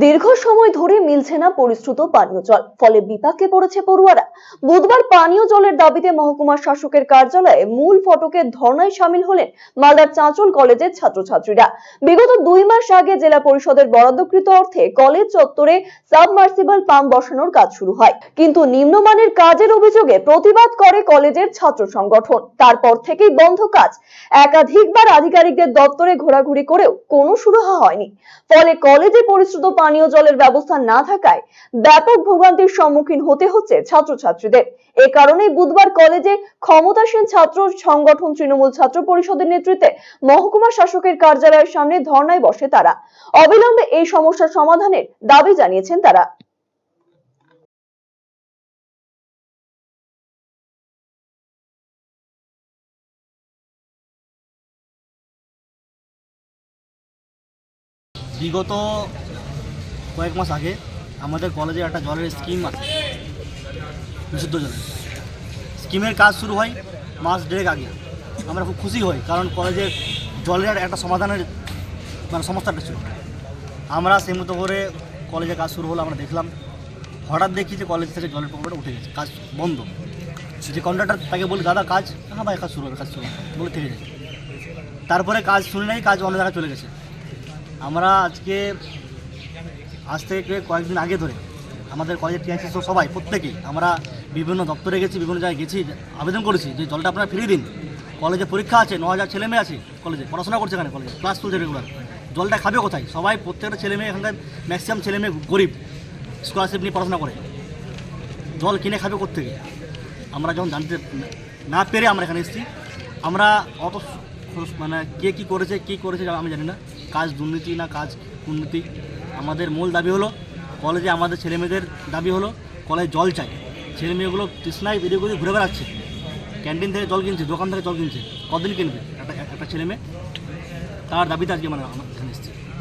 দীর্ঘ সময় ধরে মিলছে না পরিশ্রুত পানীয় জল। ফলে বিপাকে পড়েছে পড়ুয়ারা। বুধবার পানীয় জলের দাবিতে মহকুমা শাসকের কার্যালয়ে মূল ফটকে ধর্নায় সামিল হলেন মালদার চাঁচল কলেজের ছাত্রছাত্রীরা। বিগত দুই মাস আগে জেলা পরিষদের বরাদ্দকৃত অর্থে কলেজ চত্বরে সাবমার্সিবল পাম্প বসানোর কাজ শুরু হয়। কিন্তু নিম্নমানের কাজের অভিযোগে প্রতিবাদ করে কলেজের ছাত্র সংগঠন। তারপর থেকেই বন্ধ কাজ। একাধিকবার আধিকারিকদের দপ্তরে ঘোরাঘুরি করেও কোনো সুরাহা হয়নি। ফলে কলেজে পরিশ্রুত পানীয় জলের ব্যবস্থা না থাকায় ব্যাপক ভোগান্তির সম্মুখীন হতে হচ্ছে ছাত্রছাত্রীদের। এ কারণেই বুধবার কলেজে ক্ষমতাসীন ছাত্র সংগঠন তৃণমূল ছাত্র পরিষদের নেতৃত্বে মহকুমা শাসকের কার্যালয়ের সামনে ধর্নায় বসে তারা। অবিলম্বে এই সমস্যার সমাধানের দাবি জানিয়েছেন তারা। বিগত কয়েক মাস আগে আমাদের কলেজে একটা জলের স্কিম আছে, বিশুদ্ধ জলের। স্কিমের কাজ শুরু হয় মাস দেড়েক আগে। আমরা খুব খুশি হই, কারণ কলেজের জলের একটা সমাধানের মানে সমস্যাটা ছিল। আমরা সেই মতো করে কলেজে কাজ শুরু হলো, আমরা দেখলাম, হঠাৎ দেখি যে কলেজ থেকে জলের প্রকল্পটা উঠে গেছে, কাজ বন্ধ। যে কন্ট্রাক্টর তাকে বলি, দাদা, কাজ হ্যাঁ ভাই, কাজ শুরু হবে, কাজ শুরু বলে থেকে যায় তারপরে কাজ শুনে নাই, কাজ অন্য জায়গায় চলে গেছে। আমরা আজকে আজ থেকে কয়েকদিন আগে ধরে আমাদের কলেজের টিআইসি সবাই, প্রত্যেকেই আমরা বিভিন্ন দপ্তরে গেছি, বিভিন্ন জায়গায় গেছি, আবেদন করেছি যে জলটা আপনারা ফিরিয়ে দিন। কলেজে পরীক্ষা আছে, ন হাজার ছেলে মেয়ে আছে কলেজে, পড়াশোনা করছে এখানে কলেজে ক্লাস চলছে রেগুলার জলটা খাবে কোথায়? সবাই, প্রত্যেকটা ছেলে মেয়ে এখানকার ম্যাক্সিমাম ছেলে মেয়ে গরিব স্কলারশিপ নিয়ে পড়াশোনা করে। জল কিনে খাবে কোথেকে আমরা যখন জানতে না পেরে আমরা এখানে এসেছি। আমরা অত মানে কে কী করেছে কী করেছে আমি জানি না। কাজ দুর্নীতি না কাজ উন্নতি। আমাদের মূল দাবি হলো কলেজে আমাদের ছেলেমেয়েদের দাবি হলো কলেজ জল চাই। ছেলে মেয়েগুলো তৃষ্ণায় বেরিয়ে করে ঘুরে বেড়াচ্ছে। ক্যান্টিন থেকে জল কিনছে, দোকান থেকে জল কিনছে। কদিন কিনবে? একটা একটা ছেলেমেয়ে, তার দাবিতে আজকে মানে আমার এখানে